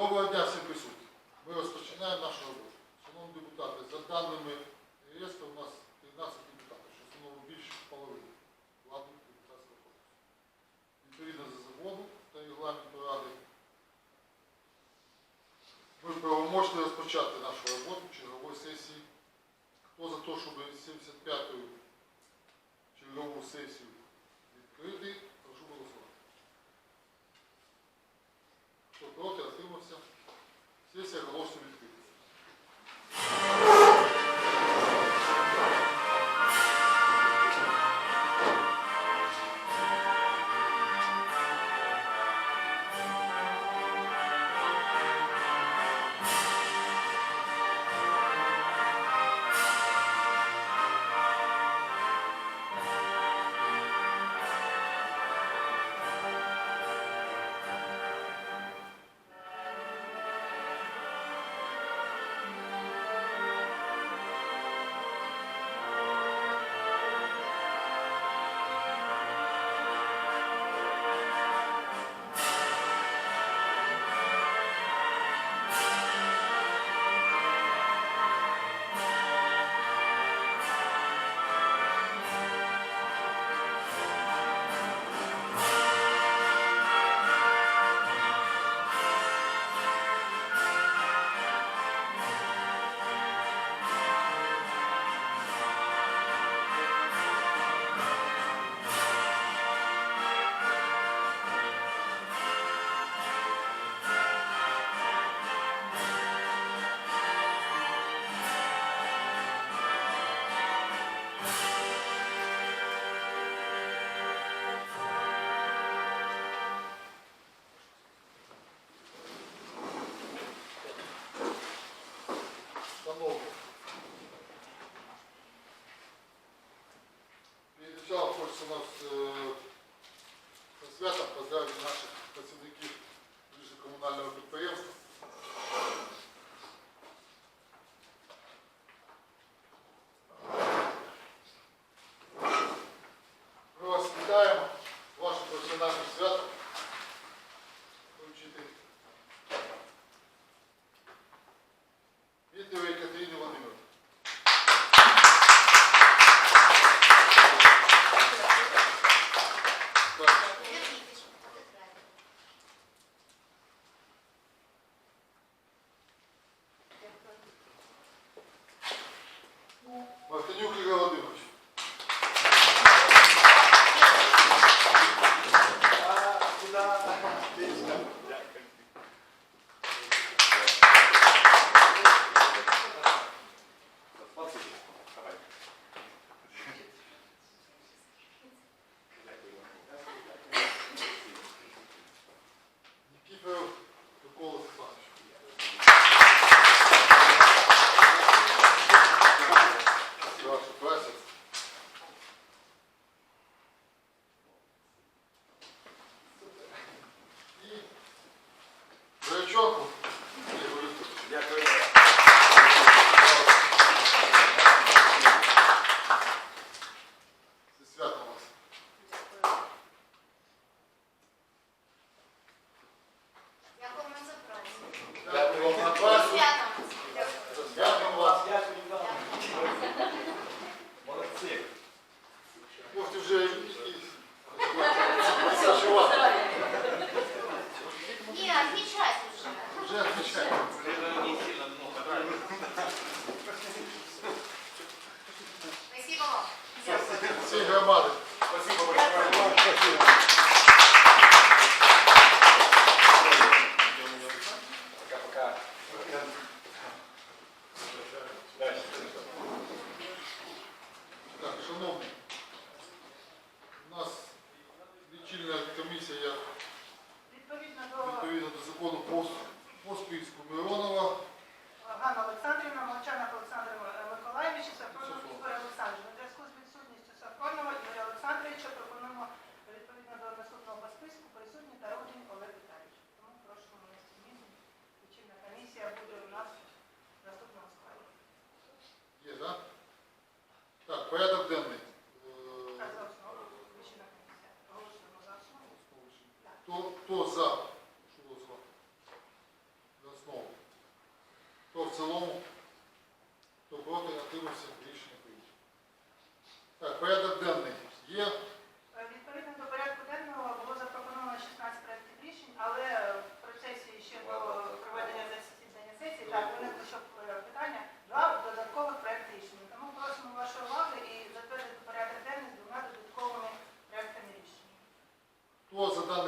Доброго дня всім присутнім. Ми розпочинаємо нашу роботу. Шановні депутати, за даними реєстру у нас 13 депутатів, що становить більше половини влади депутатського корпусу. Відповідно за закону та регламенту ради Ви правомочно розпочати нашу роботу чергової сесії. Хто за те, щоб 75-ю чергову сесію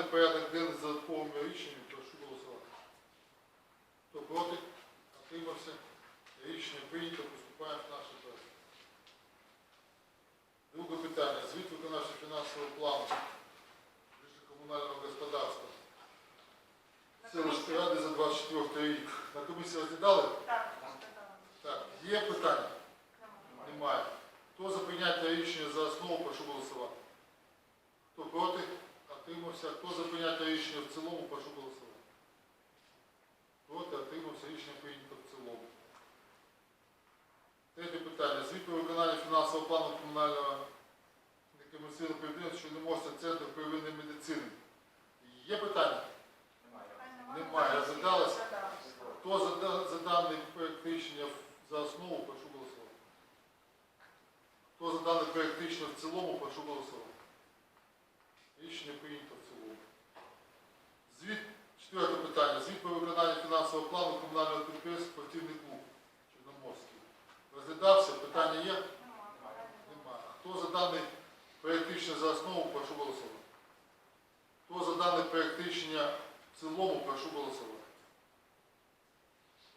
даний порядок денний з додатковими рішеннями, прошу голосувати. Хто проти? Отримався. Рішення прийнято, поступаємо в наше право. Друге питання. Звіт виконавчого фінансового плану комунального господарства. Селищної ради за 24 рік. На комісії розглядали? Так. Так. Є питання? Немає. Хто за прийняття рішення за основу, прошу голосувати. Хто проти? Отримався. Хто за прийняття рішення в цілому, прошу голосувати. Проти, отримався. Рішення прийнято в цілому. Третє питання. Звіт про виконання фінансового плану комунального некомерційного підприємства Чорноморський центр первинної медицини. Є питання? Немає. Немає. Розглядалось. Хто за, за даний проект рішення за основу, прошу голосувати. Хто за даний проект рішення в цілому, прошу голосувати. Рішення прийнято в цілому. Звіт, четверте питання. Звіт про виконання фінансового плану комунального підприємства спортивний клуб Чорноморський. Розглядався? Питання є? Немає. Хто за даний проект рішення за основу, прошу голосувати. Хто за даний проект рішення в цілому, прошу голосувати.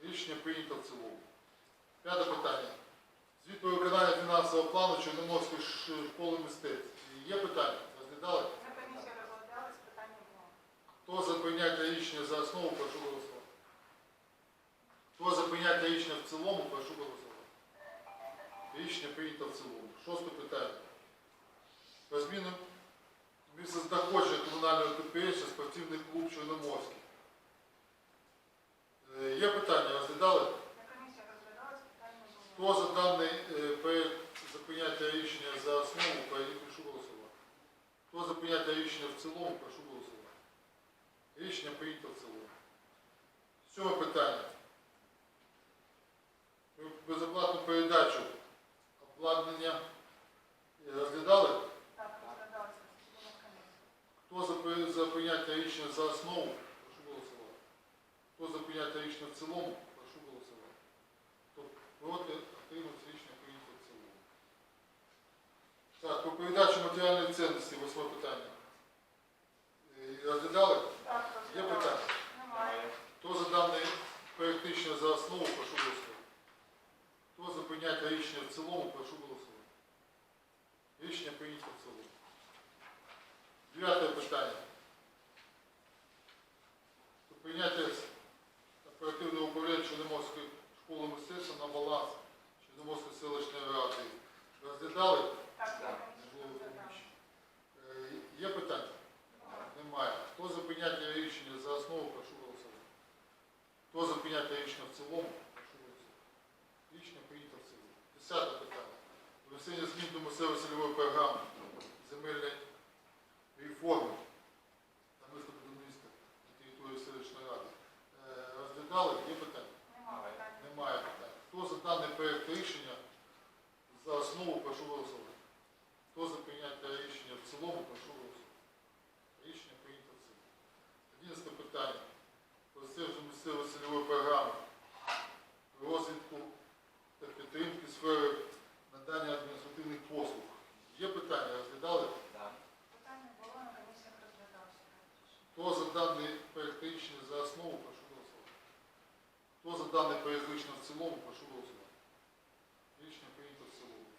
Рішення прийнято в цілому. П'яте питання. Звіт про виконання фінансового плану Чорноморської школи мистецтв. Є питання? Розглядали? На комісії розглядалось, питань не було. Хто за прийняття рішення за основу, прошу голосувати. Хто за прийняття рішення в цілому, прошу голосувати. Рішення прийнято в цілому. Шосте питання. Про зміну місцезнаходження комунального підприємства спортивний клуб Чорноморський. Е, Є питання, розглядали? На комісії розглядалось, питань не було. Хто за даний е, проект за прийняття рішення за основу, прошу голосувати. Хто за прийняття рішення в цілому, прошу голосувати. Рішення прийнято в цілому. Сьоме питання. Про Безоплатну передачу обладнання е, розглядали? Так, комісії. Хто за, за прийняття рішення за основу, прошу голосувати. Хто за прийняття рішення в цілому, прошу голосувати. Хто проти, отримався рішення прийнято в цілому. Так, про передачу матеріальної цінності, восьме питання. Е, Розглядали? Так, Є питання? time.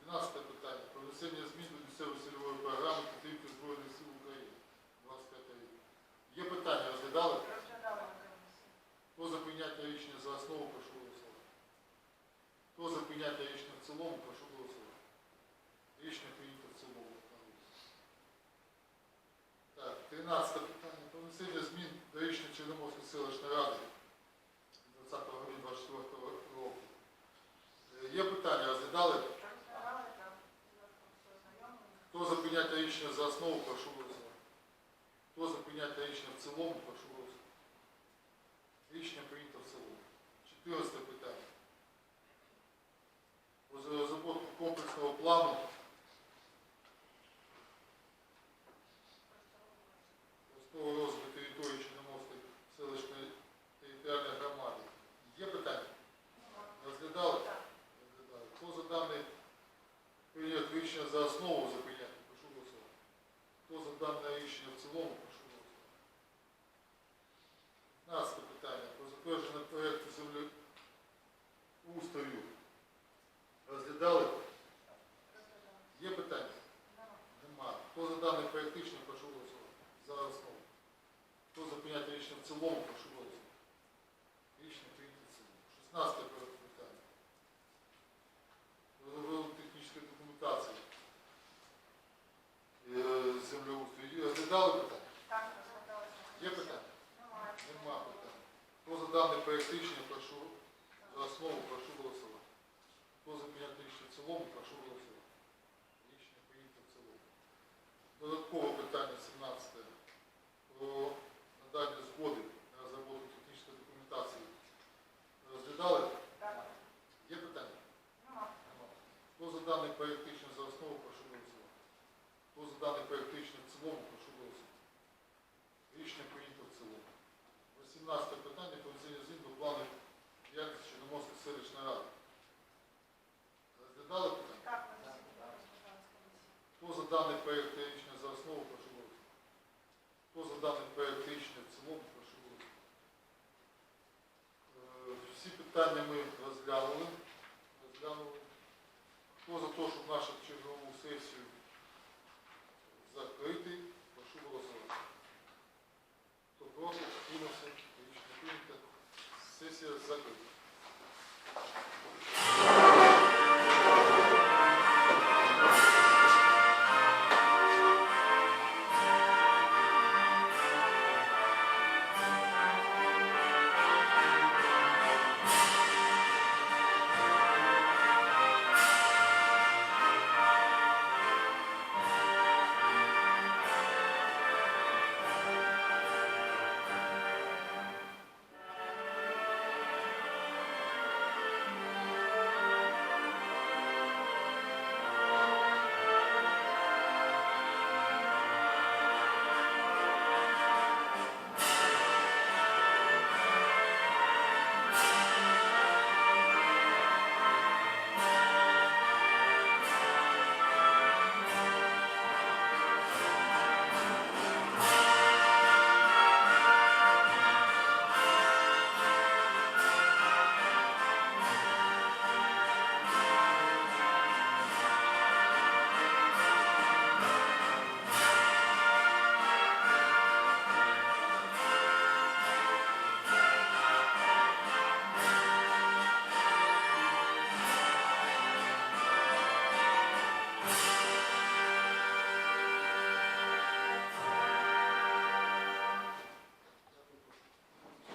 13 питання. Про внесення змін до місцевої цільової програми підтримки Збройних сил України. 25 рік. Є питання, розглядали? Хто за прийняття рішення за основу, прошу голосувати. Хто за прийняття рішення в цілому, прошу голосувати. Рішення прийнято в цілому. Так, 13 питання. Про внесення змін до рішення Чорноморської селищної ради 20 грудня 24 року. Е, є питання, розглядали? прийняття рішення за основу, прошу голосувати. Хто за прийняття рішення в цілому, прошу голосувати. Рішення прийнято в цілому. 14 питання. Про розробку комплексного плану Даний проєкт рішення прошу за основу прошу голосувати. Хто за прийняти рішення в цілому, прошу голосувати. Рішення прийнято в цілому. Додатково